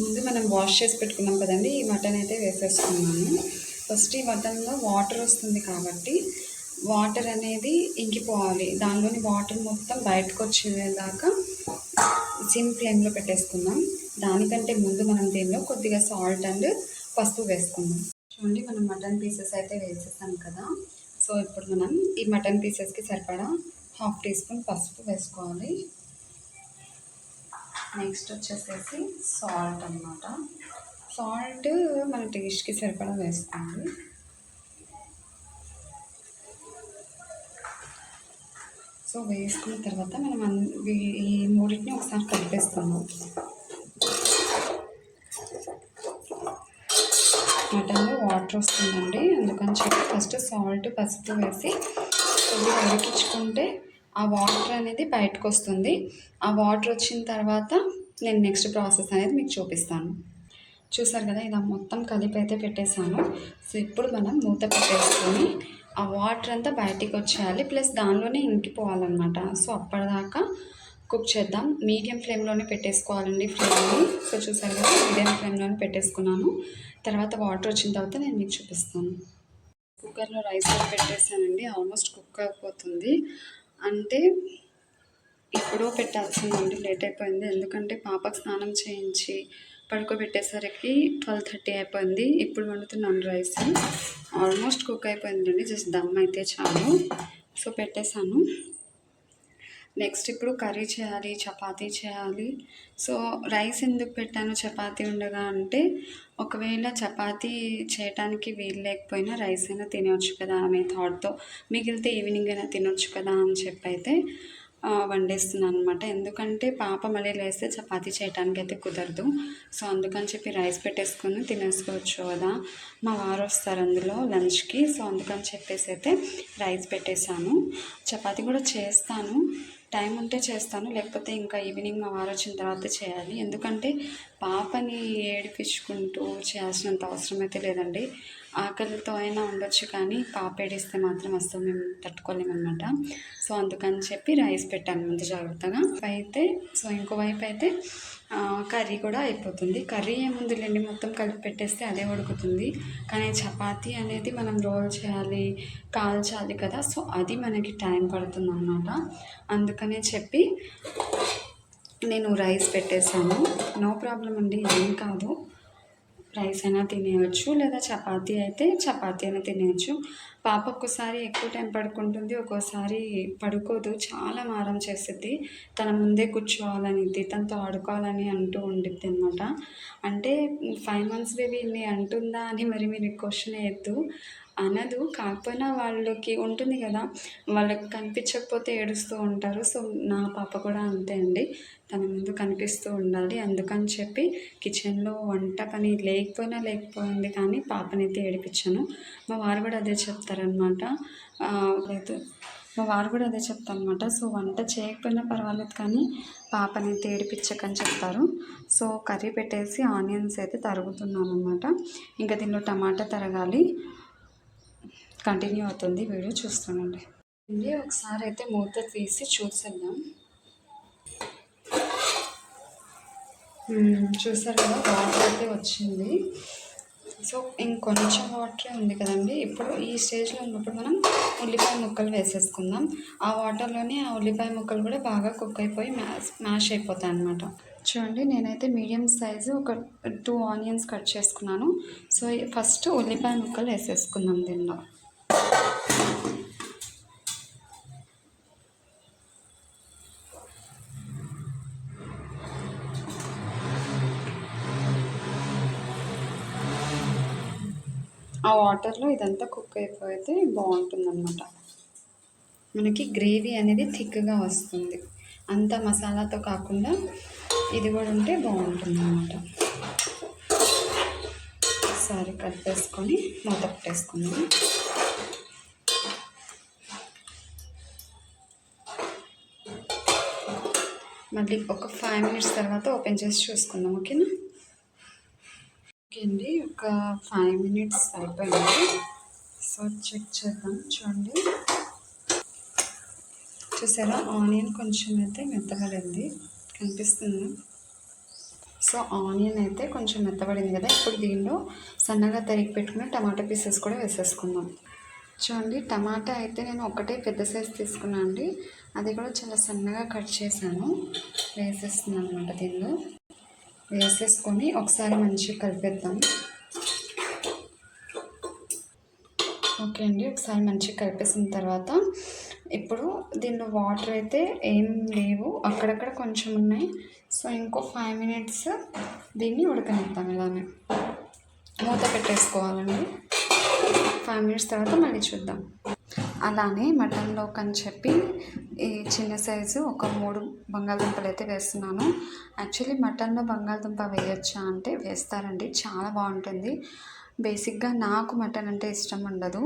ముందు మనం వాష్ చేసి పెట్టుకున్నాం కదండి ఈ మటన్ అయితే వేసేసుకున్నాను. ఫస్ట్ ఈ మటన్లో వాటర్ వస్తుంది కాబట్టి వాటర్ అనేది ఇంకిపోవాలి. దానిలోని వాటర్ మొత్తం బయటకు వచ్చేదాకా సిమ్ ఫ్లేమ్లో పెట్టేసుకుందాం. దానికంటే ముందు మనం దీనిలో కొద్దిగా సాల్ట్ అండ్ పసుపు వేసుకుందాం. చూడండి మనం మటన్ పీసెస్ అయితే వేసేసాం కదా. సో ఇప్పుడు మనం ఈ మటన్ పీసెస్కి సరిపడా హాఫ్ టీ స్పూన్ పసుపు వేసుకోవాలి. నెక్స్ట్ వచ్చేసేసి సాల్ట్ అన్నమాట. సాల్ట్ మన టేస్ట్కి సరిపడా వేస్తాము సో వేసుకున్న తర్వాత మనం అన్- ఈ మూడింటిని ఒకసారి కలిపేస్తున్నాం. మటన్లో వాటర్ వస్తుందండి. అందుకని చెప్పి ఫస్ట్ సాల్ట్ పసుపు వేసి కొద్దిగా ఉడికించుకుంటే ఆ వాటర్ అనేది బయటకు వస్తుంది ఆ వాటర్ వచ్చిన తర్వాత నేను నెక్స్ట్ ప్రాసెస్ అనేది మీకు చూపిస్తాను. చూసారు కదా ఇలా మొత్తం కలిపి అయితే పెట్టేశాను. సో ఇప్పుడు మనం మూత పెట్టేసుకొని ఆ వాటర్ అంతా బయటికి వచ్చేయాలి ప్లస్ దానిలోనే ఇంకిపోవాలన్నమాట సో అప్పటిదాకా కుక్ చేద్దాం. మీడియం ఫ్లేమ్లోనే పెట్టేసుకోవాలండి ఫ్లేమ్ని. సో చూసారు కదా మీడియం ఫ్లేమ్లోనే పెట్టేసుకున్నాను. తర్వాత వాటర్ వచ్చిన తర్వాత నేను మీకు చూపిస్తాను. కుక్కర్లో రైస్ పెట్టేసానండి ఆల్మోస్ట్ కుక్ అయిపోతుంది. అంటే ఎప్పుడో పెట్టాల్సిందండి లేట్ అయిపోయింది. ఎందుకంటే పాపకు స్నానం చేయించి పడుకోబెట్టేసరికి ట్వెల్వ్ థర్టీ అయిపోయింది. ఇప్పుడు వండుతున్నాను రైస్ ఆల్మోస్ట్ కుక్ అయిపోయిందండి. జస్ట్ దమ్ అయితే చాలు. సో పెట్టేశాను. నెక్స్ట్ ఇప్పుడు కర్రీ చేయాలి చపాతీ చేయాలి. సో రైస్ ఎందుకు పెట్టాను చపాతీ ఉండగా అంటే ఒకవేళ చపాతీ చేయటానికి వీలు లేకపోయినా రైస్ అయినా తినవచ్చు కదా అనే థాట్తో మిగిలితే ఈవినింగ్ అయినా తినొచ్చు కదా అని చెప్పి అయితే వండేస్తున్నాను అనమాట ఎందుకంటే పాప మళ్ళీ లేస్తే చపాతీ చేయడానికి అయితే కుదరదు. సో అందుకని చెప్పి రైస్ పెట్టేసుకొని తినేసుకోవచ్చు కదా. మా వారు వస్తారు అందులో లంచ్కి. సో అందుకని చెప్పేసి అయితే రైస్ పెట్టేశాను. చపాతీ కూడా చేస్తాను. టైం ఉంటే చేస్తాను లేకపోతే ఇంకా ఈవినింగ్ మా తర్వాత చేయాలి. ఎందుకంటే పాపని ఏడిపించుకుంటూ చేయాల్సినంత అవసరం అయితే లేదండి. ఆకలితో అయినా ఉండొచ్చు కానీ పాప ఏడిస్తే మాత్రం అస్సలు మేము తట్టుకోలేమన్నమాట. సో అందుకని చెప్పి రైస్ పెట్టాను ముందు జాగ్రత్తగా. అయితే సో ఇంకో వైపు అయితే కర్రీ కూడా అయిపోతుంది. కర్రీ ఏముంది లేండి మొత్తం కలిపి పెట్టేస్తే అదే ఉడుకుతుంది. కానీ చపాతీ అనేది మనం రోల్ చేయాలి కాల్చాలి కదా సో అది మనకి టైం పడుతుంది అన్నమాట అందుకనే చెప్పి నేను రైస్ పెట్టేశాను. నో ప్రాబ్లం అండి ఏం కాదు. రైస్ అయినా తినేయచ్చు లేదా చపాతీ అయితే చపాతీ అయినా తినేయచ్చు. పాప ఒక్కోసారి ఎక్కువ టైం పడుకుంటుంది ఒక్కోసారి పడుకోదు. చాలా మారం చేస్తుంది తన ముందే కూర్చోవాలని తనతో ఆడుకోవాలని అంటూ ఉండిద్ది అనమాట అంటే ఫైవ్ మంత్స్ బేబీని అంటుందా? అని మరి మీరు క్వశ్చన్ వేయద్దు. అనదు కాకపోయినా వాళ్ళకి ఉంటుంది కదా. వాళ్ళకి కనిపించకపోతే ఏడుస్తూ ఉంటారు. సో నా పాప కూడా అంతే అండి. తన ముందు కనిపిస్తూ ఉండాలి. అందుకని చెప్పి కిచెన్లో వంట పని లేకపోయినా లేకపోయింది కానీ పాపనైతే ఏడిపించాను. మా వారు కూడా అదే చెప్తారనమాట లేదు. మా వారు కూడా అదే చెప్తారనమాట సో వంట చేయకపోయినా పర్వాలేదు కానీ పాపనైతే ఏడిపించకని చెప్తారు. సో కర్రీ పెట్టేసి ఆనియన్స్ అయితే తరుగుతున్నాను అనమాట ఇంకా దీనిలో టమాటా తరగాలి. కంటిన్యూ అవుతుంది వీడియో చూస్తానండి. అండి ఒకసారి అయితే మూత తీసి చూసేద్దాం. చూసారు కదా వాటర్ అయితే వచ్చింది. సో ఇంకొంచెం వాటరే ఉంది కదండి. ఇప్పుడు ఈ స్టేజ్లో ఉన్నప్పుడు మనం ఉల్లిపాయ ముక్కలు వేసేసుకుందాం. ఆ వాటర్లోనే ఆ ఉల్లిపాయ ముక్కలు కూడా బాగా కుక్ అయిపోయి మ్యాష్ మ్యాష్ అయిపోతాయి అన్నమాట. చూడండి నేనైతే మీడియం సైజు ఒక టూ ఆనియన్స్ కట్ చేసుకున్నాను. సో ఫస్ట్ ఉల్లిపాయ ముక్కలు వేసేసుకుందాం దీనిలో. ఆ వాటర్లో ఇదంతా కుక్ అయిపోతే బాగుంటుందన్నమాట. మనకి గ్రేవీ అనేది థిక్గా వస్తుంది. అంత మసాలాతో కాకుండా ఇది కూడా ఉంటే బాగుంటుంది అన్నమాట ఒకసారి కలిపేసుకొని మూత పెట్టేసుకుందాం. మళ్ళీ ఒక ఫైవ్ మినిట్స్ తర్వాత ఓపెన్ చేసి చూసుకుందాం ఓకేనా? అండి. ఒక ఫైవ్ మినిట్స్ అయిపోయింది. సో చెక్ చేద్దాం చూడండి. చూసారా? ఆనియన్ కొంచెం అయితే మెత్తబడింది. కనిపిస్తుంది. సో ఆనియన్ అయితే కొంచెం మెత్తబడింది కదా. ఇప్పుడు దీనిలో సన్నగా తరిగి పెట్టుకున్న టమాటా పీసెస్ కూడా వేసేసుకుందాం. చూడండి టమాటా అయితే నేను ఒకటే పెద్ద సైజ్ తీసుకున్నాను అండి అది కూడా చాలా సన్నగా కట్ చేశాను. వేసేస్తున్నాను అనమాట దీనిలో. వేసేసుకొని ఒకసారి మంచిగా కలిపేద్దాం. ఓకే అండి ఒకసారి మంచిగా కలిపేసిన తర్వాత ఇప్పుడు దీనిలో వాటర్ అయితే ఏం లేవు అక్కడక్కడ కొంచెం ఉన్నాయి. సో ఇంకో ఫైవ్ మినిట్స్ దీన్ని ఉడకనిద్దాం ఇలానే. మూత పెట్టేసుకోవాలండి. ఫైవ్ మినిట్స్ తర్వాత మళ్ళీ చూద్దాం. అలానే మటన్లోకి అని చెప్పి ఈ చిన్న సైజు ఒక మూడు బంగాళదుంపలు అయితే వేస్తున్నాను. యాక్చువల్లీ మటన్లో బంగాళదుంప వేయచ్చా అంటే వేస్తారండి చాలా బాగుంటుంది. బేసిక్గా నాకు మటన్ అంటే ఇష్టం ఉండదు.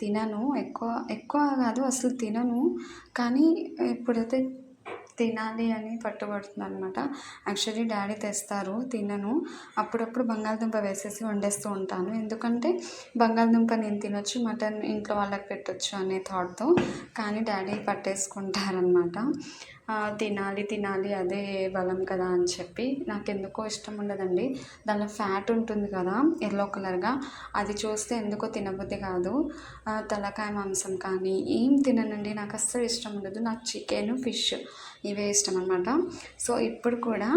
తినను ఎక్కువ ఎక్కువ కాదు అసలు తినను. కానీ ఇప్పుడైతే తినాలి అని పట్టుబడుతుంది అనమాట యాక్చువల్లీ డాడీ తెస్తారు తినను. అప్పుడప్పుడు బంగాళదుంప వేసేసి వండేస్తూ ఉంటాను. ఎందుకంటే బంగాళదుంప నేను తినొచ్చు మటన్ ఇంట్లో వాళ్ళకి పెట్టొచ్చు అనే థాట్తో కానీ డాడీ పట్టేసుకుంటారనమాట తినాలి తినాలి అదే బలం కదా అని చెప్పి నాకు ఎందుకో ఇష్టం ఉండదండి. దానిలో ఫ్యాట్ ఉంటుంది కదా ఎల్లో కలర్గా. అది చూస్తే ఎందుకో తినబుద్ధి కాదు. తలకాయ మాంసం కానీ ఏం తిననండి. నాకు అస్సలు ఇష్టం ఉండదు. నాకు చికెన్ ఫిష్ ఇవే ఇష్టం అనమాట సో ఇప్పుడు కూడా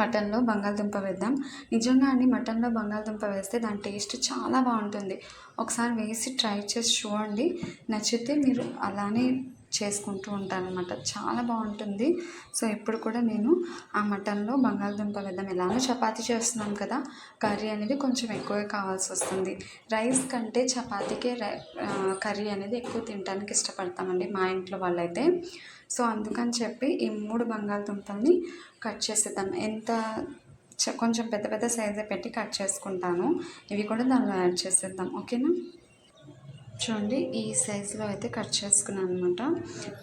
మటన్లో బంగాళదుంప వేద్దాం. నిజంగా అండి మటన్లో బంగాళదుంప వేస్తే దాని టేస్ట్ చాలా బాగుంటుంది. ఒకసారి వేసి ట్రై చేసి చూడండి. నచ్చితే మీరు అలానే చేసుకుంటూ ఉంటాను అనమాట చాలా బాగుంటుంది. సో ఇప్పుడు కూడా నేను ఆ మటన్లో బంగాళదుంప వేద్దాం ఎలానో చపాతీ చేస్తున్నాం కదా కర్రీ అనేది కొంచెం ఎక్కువే కావాల్సి వస్తుంది. రైస్ కంటే చపాతీకే కర్రీ అనేది ఎక్కువ తినడానికి ఇష్టపడతామండి మా ఇంట్లో వాళ్ళైతే. సో అందుకని చెప్పి ఈ మూడు బంగాళదుంపల్ని కట్ చేసేద్దాం. ఎంత కొంచెం పెద్ద పెద్ద సైజే పెట్టి కట్ చేసుకుంటాను. ఇవి కూడా దానిలో యాడ్ చేసేద్దాం. ఓకేనా? చూడండి ఈ సైజులో అయితే కట్ చేసుకున్నాను అనమాట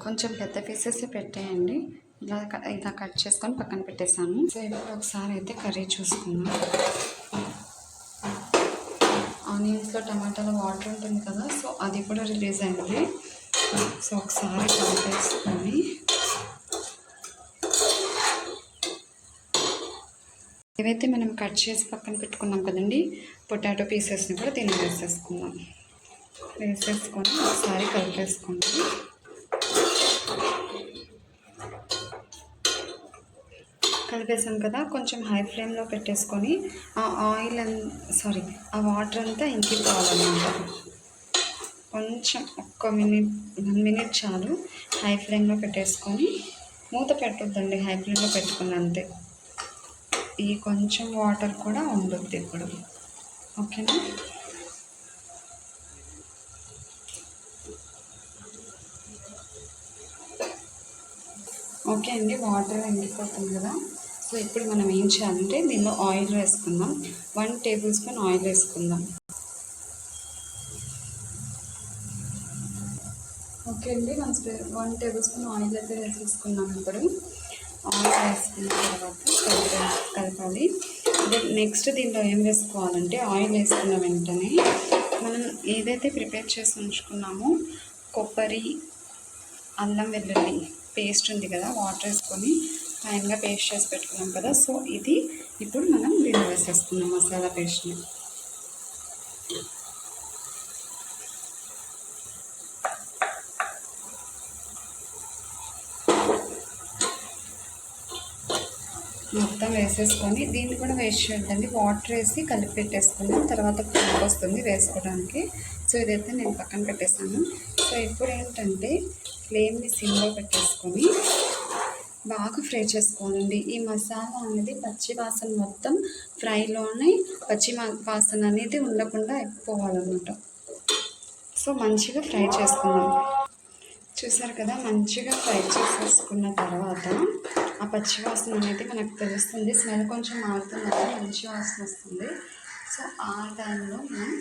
కొంచెం పెద్ద పీసెస్ పెట్టేయండి. ఇలా ఇలా కట్ చేసుకొని పక్కన పెట్టేశాను. సో ఇప్పుడు ఒకసారి అయితే కర్రీ చూసుకుందాం. ఆనియన్స్లో టమాటాలో వాటర్ ఉంటుంది కదా సో అది కూడా రిలీజ్ అయింది. సో ఒకసారి కలిపేసుకొని ఏవైతే మనం కట్ చేసి పక్కన పెట్టుకున్నాం కదండి పొటాటో పీసెస్ని కూడా దీన్ని వేసేసుకుందాం. వేసేసుకొని ఒకసారి కలిపేసుకోండి కలిపేసాం కదా కొంచెం హై ఫ్లేమ్లో పెట్టేసుకొని ఆ ఆయిల్ సారీ ఆ వాటర్ అంతా ఇంకిపోవాలన్నమాట. కొంచెం ఒక్క మినిట్ వన్ మినిట్ చాలు హై ఫ్లేమ్లో పెట్టేసుకొని మూత పెట్టొద్దండి హై ఫ్లేమ్లో పెట్టుకుని అంతే. ఈ కొంచెం వాటర్ కూడా ఉండొద్దు ఇప్పుడు. ఓకేనా? ఓకే అండి వాటర్ ఎండిపోతుంది కదా. సో ఇప్పుడు మనం ఏం చేయాలంటే దీనిలో ఆయిల్ వేసుకుందాం. వన్ టేబుల్ స్పూన్ ఆయిల్ వేసుకుందాం. ఓకే అండి one one table spoon oil అయితే వేసేసుకున్నాం ఇప్పుడు. ఆయిల్ వేసుకున్న తర్వాత కలపాలి. నెక్స్ట్ దీనిలో ఏం వేసుకోవాలంటే ఆయిల్ వేసుకున్న వెంటనే మనం ఏదైతే ప్రిపేర్ చేసి ఉంచుకున్నామో కొబ్బరి అల్లం వెల్లుల్లి పేస్ట్ ఉంది కదా వాటర్ వేసుకొని ఫైన్గా పేస్ట్ చేసి పెట్టుకున్నాం కదా. సో ఇది ఇప్పుడు మనం దీన్ని వేసేస్తున్నాం మసాలా పేస్ట్ని. మొత్తం వేసేసుకొని దీన్ని కూడా వేస్ట్ చేయండి వాటర్ వేసి కలిపి పెట్టేసుకున్నాం తర్వాత పువ్వు వస్తుంది వేసుకోవడానికి. సో ఇదైతే నేను పక్కన పెట్టేసాను సో ఇప్పుడు ఏంటంటే ఫ్లేమ్ని సిమ్లో పెట్టేసుకొని బాగా ఫ్రై చేసుకోనండి ఈ మసాలా అనేది పచ్చి వాసన మొత్తం ఫ్రైలోనే పచ్చి వాసన అనేది ఉండకుండా అయిపోవాలన్నమాట. సో మంచిగా ఫ్రై చేసుకున్నాం చూసారు కదా మంచిగా ఫ్రై చేసేసుకున్న తర్వాత ఆ పచ్చి వాసన అనేది మనకు తెలుస్తుంది. స్మెల్ కొంచెం మారుతుంది మంచి వాసన వస్తుంది. సో ఆ టైంలో మనం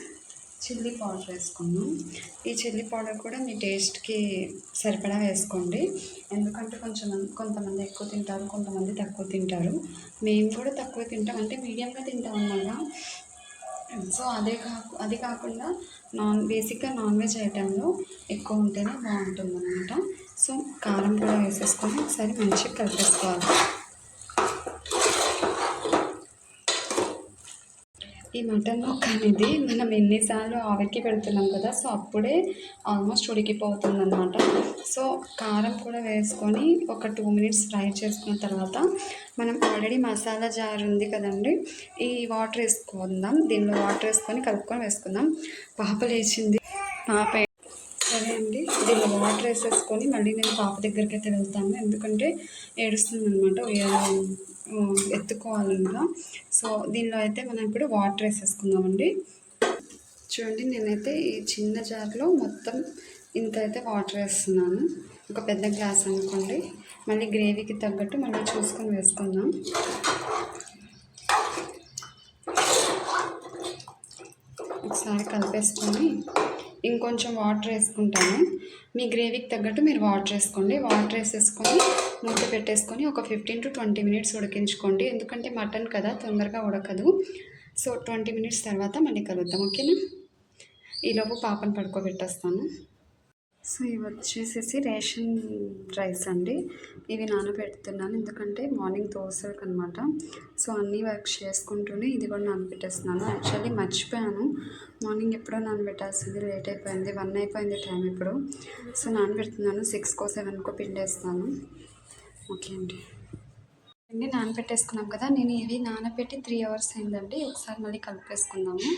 చిల్లీ పౌడర్ వేసుకున్నాం ఈ చిల్లీ పౌడర్ కూడా మీ టేస్ట్కి సరిపడా వేసుకోండి. ఎందుకంటే కొంచెం కొంతమంది ఎక్కువ తింటారు కొంతమంది తక్కువ తింటారు. మేము కూడా తక్కువ తింటాం. అంటే మీడియంగా తింటాం అన్నమాట సో అదే కాకు అది కాకుండా నాన్ బేసిక్గా నాన్ వెజ్ ఐటెంలో ఎక్కువ ఉంటేనే బాగుంటుంది అనమాట సో కారం కూడా వేసేసుకొని ఒకసారి మంచిగా కలిపేసుకోవాలి. ఈ మటన్ ముక్క అనేది మనం ఎన్నిసార్లు ఆవిరికి పెడుతున్నాం కదా సో అప్పుడే ఆల్మోస్ట్ ఉడికిపోతుంది అనమాట సో కారం కూడా వేసుకొని ఒక టూ మినిట్స్ ఫ్రై చేసుకున్న తర్వాత మనం ఆల్రెడీ మసాలా జార్ ఉంది కదండి ఈ వాటర్ వేసుకుందాం. దీనిలో వాటర్ వేసుకొని కలుపుకొని వేసుకుందాం. పాప లేచింది. పాప సరే అండి దీనిలో వాటర్ వేసేసుకొని మళ్ళీ నేను పాప దగ్గరికి అయితే వెళ్తాను. ఎందుకంటే ఏడుస్తుంది అనమాట ఎత్తుకోవాలంట సో దీనిలో అయితే మనం ఇప్పుడు వాటర్ వేసేసుకుందామండి. చూడండి నేనైతే ఈ చిన్న జార్లో మొత్తం ఇంత అయితే వాటర్ వేస్తున్నాను. ఒక పెద్ద గ్లాస్ అనుకోండి. మళ్ళీ గ్రేవీకి తగ్గట్టు మళ్ళీ చూసుకొని వేసుకుందాం. ఒకసారి కలిపేసుకొని ఇంకొంచెం వాటర్ వేసుకుంటాను. మీ గ్రేవీకి తగ్గట్టు మీరు వాటర్ వేసుకోండి. వాటర్ వేసేసుకొని మూత పెట్టేసుకొని ఒక ఫిఫ్టీన్ టు ట్వంటీ మినిట్స్ ఉడికించుకోండి. ఎందుకంటే మటన్ కదా తొందరగా ఉడకదు. సో ట్వంటీ మినిట్స్ తర్వాత మళ్ళీ కలుద్దాం ఓకేనా? ఈలోపు పాపను పడుకోబెట్టేస్తాను. సో ఇవి వచ్చేసేసి రేషన్ రైస్ అండి. ఇవి నానబెడుతున్నాను ఎందుకంటే మార్నింగ్ దోశలకు అనమాట సో అన్నీ వర్క్ చేసుకుంటూనే ఇది కూడా నానబెట్టేస్తున్నాను. యాక్చువల్లీ మర్చిపోయాను. మార్నింగ్ ఎప్పుడో నానబెట్టాల్సింది లేట్ అయిపోయింది వన్ అయిపోయింది టైం ఇప్పుడు. సో నానబెడుతున్నాను సిక్స్కో సెవెన్కో పిండేస్తాను. ఓకే అండి అండి నానబెట్టేసుకున్నాం కదా నేను ఇవి నానబెట్టి త్రీ అవర్స్ అయిందండి ఒకసారి మళ్ళీ కలిపేసుకుందాము.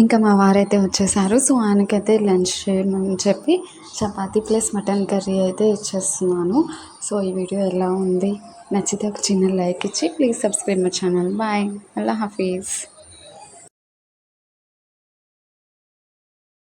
ఇంకా మా వారైతే వచ్చేసారు. సో ఆయనకైతే లంచ్ చేయమని చెప్పి చపాతీ ప్లస్ మటన్ కర్రీ అయితే ఇచ్చేస్తున్నాను. సో ఈ వీడియో ఎలా ఉంది? నచ్చితే ఒక చిన్న లైక్ ఇచ్చి please subscribe my channel. Bye. Allah Hafeez.